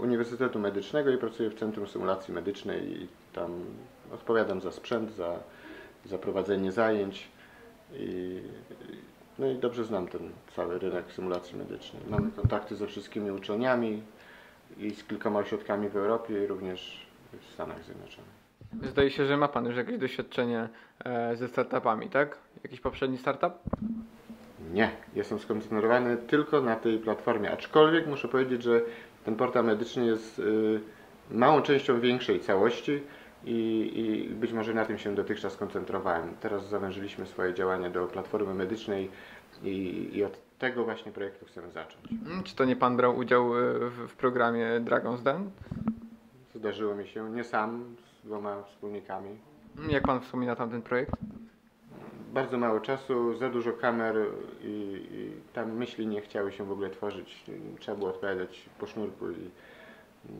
Uniwersytetu Medycznego i pracuję w Centrum Symulacji Medycznej i tam odpowiadam za sprzęt, za, za prowadzenie zajęć i, no i dobrze znam ten cały rynek symulacji medycznej. Mamy kontakty ze wszystkimi uczelniami i z kilkoma ośrodkami w Europie i również w Stanach Zjednoczonych. Zdaje się, że ma Pan już jakieś doświadczenie e, ze startupami, tak? Jakiś poprzedni startup? Nie, jestem skoncentrowany tylko na tej platformie, aczkolwiek muszę powiedzieć, że ten portal medyczny jest y, małą częścią większej całości i, i być może na tym się dotychczas koncentrowałem. Teraz zawężyliśmy swoje działania do platformy medycznej i, i od tego właśnie projektu chcemy zacząć. Mm, Czy to nie Pan brał udział e, w, w programie Dragon's Den? Zdarzyło mi się nie sam, z dwoma wspólnikami. Mm, Jak Pan wspomina tamten projekt? Bardzo mało czasu, za dużo kamer i, i tam myśli nie chciały się w ogóle tworzyć. Trzeba było odpowiadać po sznurku i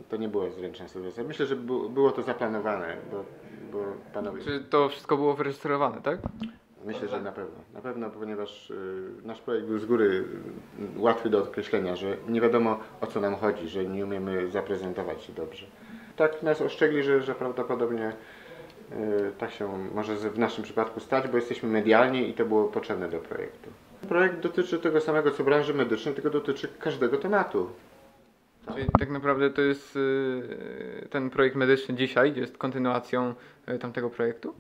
to nie było zręczne sytuacja. Myślę, że bu- było to zaplanowane, bo, bo panowie... Czy to wszystko było wyrejestrowane, tak? Myślę, że na pewno. Na pewno, ponieważ y, nasz projekt był z góry łatwy do określenia, że nie wiadomo o co nam chodzi, że nie umiemy zaprezentować się dobrze. Tak nas ostrzegli, że, że prawdopodobnie tak się może w naszym przypadku stać, bo jesteśmy medialni i to było potrzebne do projektu. Projekt dotyczy tego samego co branży medycznej, tylko dotyczy każdego tematu. Czyli tak naprawdę to jest e, ten projekt medyczny dzisiaj, jest kontynuacją e, tamtego projektu?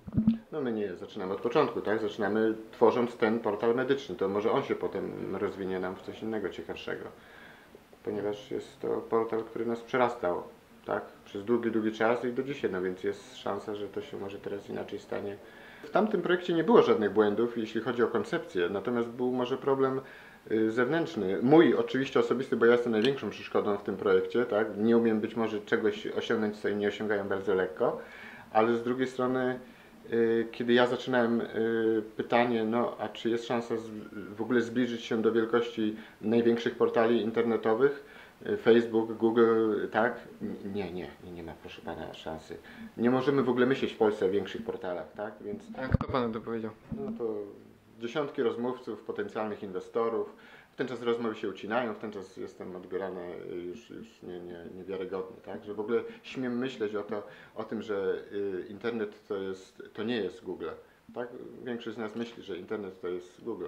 No my nie zaczynamy od początku, tak? Zaczynamy tworząc ten portal medyczny. To może on się potem rozwinie nam w coś innego ciekawszego. Ponieważ jest to portal, który nas przerastał, tak? Przez długi, długi czas i do dzisiaj, no więc jest szansa, że to się może teraz inaczej stanie. W tamtym projekcie nie było żadnych błędów, jeśli chodzi o koncepcję, natomiast był może problem y, zewnętrzny. Mój oczywiście osobisty, bo ja jestem największą przeszkodą w tym projekcie, tak? Nie umiem być może czegoś osiągnąć, co inni osiągają bardzo lekko, ale z drugiej strony y, kiedy ja zaczynałem y, pytanie, no a czy jest szansa w ogóle zbliżyć się do wielkości największych portali internetowych, Facebook, Google, tak? Nie, nie, nie, nie ma proszę pana szansy. Nie możemy w ogóle myśleć w Polsce o większych portalach, tak? Więc A kto Panu to powiedział? no to dziesiątki rozmówców, potencjalnych inwestorów. W ten czas rozmowy się ucinają, w ten czas jestem odbierany już, już nie, nie, niewiarygodnie, tak? Że w ogóle śmiem myśleć o, to, o tym, że y, internet to, jest, to nie jest Google. Tak? Większość z nas myśli, że internet to jest Google.